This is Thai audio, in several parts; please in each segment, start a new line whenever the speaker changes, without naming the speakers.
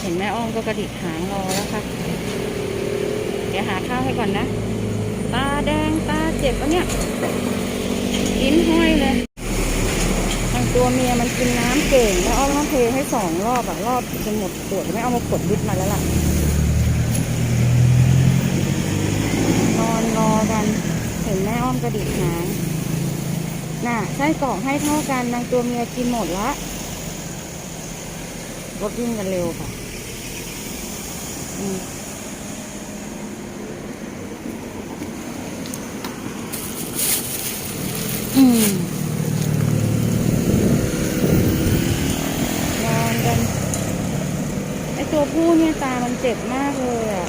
เห็นแม่อ้อมก็กระดิกหางรอแล้วค่ะ เดี๋ยวหาข้าวให้ก่อนนะ ตาแดงตาเจ็บปะเนี่ยกินห้อยเลยทางตัวเมียมันกินน้ำเก่งแล้วอ้อมต้องเทให้สองรอบอะรอบจนหมดขวดไม่เอามาขวดวิทมาแล้วล่ะ นอนรอกัน เห็นแม่อ้อมกระดิกหางน่ะไส้กรอกให้เท่ากันนางตัวเมียกินหมดละรถวิ่งกันเร็วค่ะ อืมนอนกันไอตัวผู้เนี่ยตามันเจ็บมากเลยอะ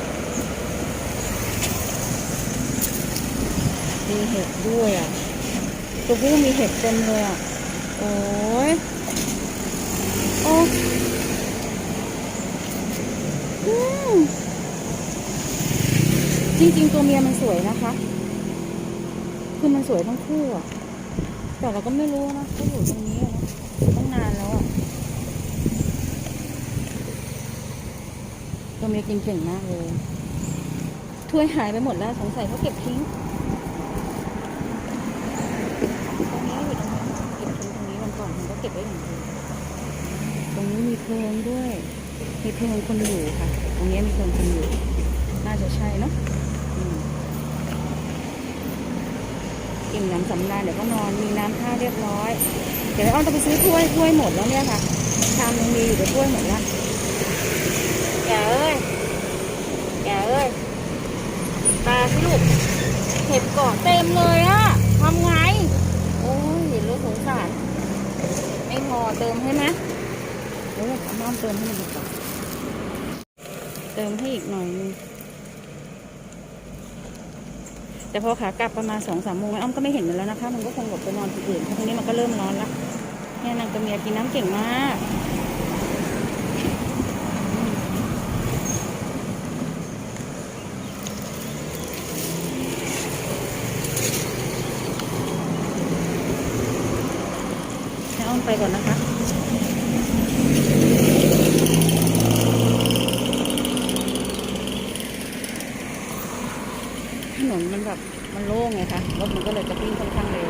มีเห็บด้วยอะ ตัวผู้มีเห็บเต็มเลยอะ โอ้ย โอ้ จริง ๆ ตัวเมียมันสวยนะคะ คือมันสวยทั้งคู่อะแต่เราก็ไม่รู้นะเขาอยู่ตรงนี้นะตั้งนานแล้วอะตัวเมียกินเก่งมากเลยถ้วยหายไปหมดแล้วสงสัยเขาเก็บทิ้งตรงนี้อยู่ตรงนี้เก็บทิ้งตรงนี้วันก่อนมันก็เก็บไว้อย่างดีตรงนี้มีเพลิงด้วย มีเพลิงคนอยู่ค่ะ ตรงนี้มีเพลิงคนอยู่ น่าจะใช่เนาะอิ่มน้ำสำราญเดี๋ยวก็นอนมีน้ำท่าเรียบร้อย เดี๋ยวอ้อมจะไปซื้อถ้วยถ้วยหมดแล้วเนี่ยค่ะชามยังมีอยู่แต่ถ้วยหมดแล้วแกเอ้ยแกเอ้ยตาสิลูก เห็บเกาะเต็มเลยอะทำไง โอ้ยเห็นแล้วสงสาร ไม่พอเติมให้ไหมโอ้ยเอาน้ำเติมให้มันกว่าเติมให้อีกหน่อยนึงแต่พอขากลับประมาณสองสามโมงแม่อ้อมก็ไม่เห็นมันแล้วนะคะ มันก็คงหลบไปนอนที่อื่นเพราะตรงนี้มันก็เริ่มร้อนแล้วเนี่ยนางตัวเมียกินน้ำเก่งมากให้อ้อมไปก่อนนะคะ ถนนมันแบบมัน โล่งไงคะรถมันก็เลยจะวิ่งค่อนข้างเร็ว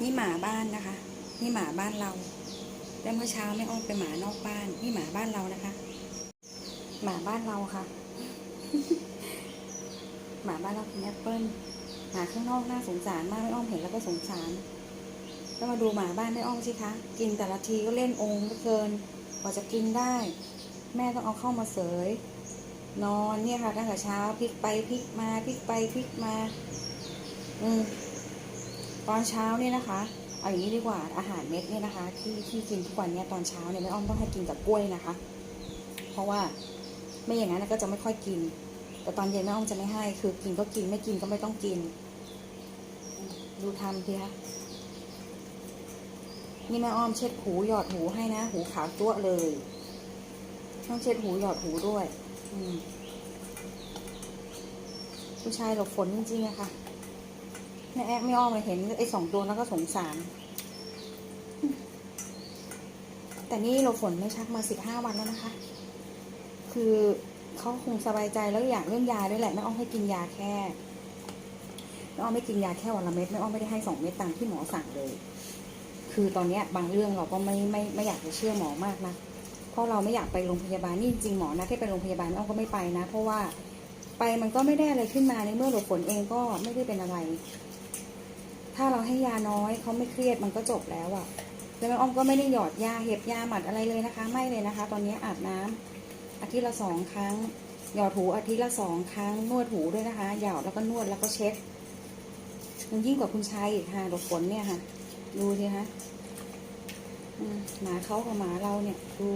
นี่หมาบ้านนะคะ นี่หมาบ้านเราแล้วเมื่อเช้าไม่อ้อมไปหมานอกบ้าน นี่หมาบ้านเรานะคะ หมาบ้านเราค่ะ หมาบ้านเราเป็นแอปเปิ้ลหมาข้างนอกน่าสงสารมากไม่อ้อมเห็นแล้วก็สงสารแล้วมาดูหมาบ้านไม่อ้อมสิคะกินแต่ละทีก็เล่นองค์เหลือเกินกว่าจะกินได้ แม่ต้องเอาเข้ามาเสย นอนเนี่ยค่ะตั้งแต่เช้าพลิกไปพลิกมาพลิกไปพลิกมา อืมตอนเช้าเนี่ยนะคะเอาอย่างนี้ดีกว่าอาหารเม็ดเนี่ยนะคะ ที่ที่กินทุกวันเนี่ยตอนเช้าเนี่ยแม่อ้อมต้องให้กินกับกล้วยนะคะ เพราะว่าไม่อย่างนั้นก็จะไม่ค่อยกิน แต่ตอนเย็นแม่อ้อมจะไม่ให้ คือกินก็กินไม่กินก็ไม่ต้องกิน ดูทำสิคะนี่แม่อ้อมเช็ดหูหยอดหูให้นะ หูขาวตัวเลย ต้องเช็ดหูหยอดหูด้วย ผู้ชายหลบฝนจริงๆอะค่ะแม่แอ๊กไม่อ้อมเลยเห็นไอ้สองตัวแล้วก็สงสาร แต่นี่หลบฝนไม่ชักมาสิบห้าวันแล้วนะคะ คือเขาคงสบายใจแล้วอย่างเรื่องยาด้วยแหละแม่อ้อมให้กินยาแค่แม่อ้อมไม่กินยาแค่วันละเม็ดแม่อ้อมไม่ได้ให้สองเม็ดตามที่หมอสั่งเลย คือตอนเนี้ยบางเรื่องเราก็ไม่ไม่ไม่อยากจะเชื่อหมอมากนะ เพราะเราไม่อยากไปโรงพยาบาลนี่จริงหมอนะที่ไปโรงพยาบาลอ้อมก็ไม่ไปนะ เพราะว่าไปมันก็ไม่ได้อะไรขึ้นมาในเมื่อหลบฝนเองก็ไม่ได้เป็นอะไร ถ้าเราให้ยาน้อยเขาไม่เครียดมันก็จบแล้วอะแล้วแม่อ้อมก็ไม่ได้หยอดยาเห็บยาหมัดอะไรเลยนะคะ ไม่เลยนะคะ ตอนนี้อาบน้ำอาทิตย์ละสองครั้ง หยอดหูอาทิตย์ละสองครั้ง นวดหูด้วยนะคะ หยอดแล้วก็นวดแล้วก็เช็ดมันยิ่งกว่าคุณชายอีกค่ะหลบฝนเนี่ยค่ะ ดูสิคะ หมาเขากับหมาเราเนี่ยดู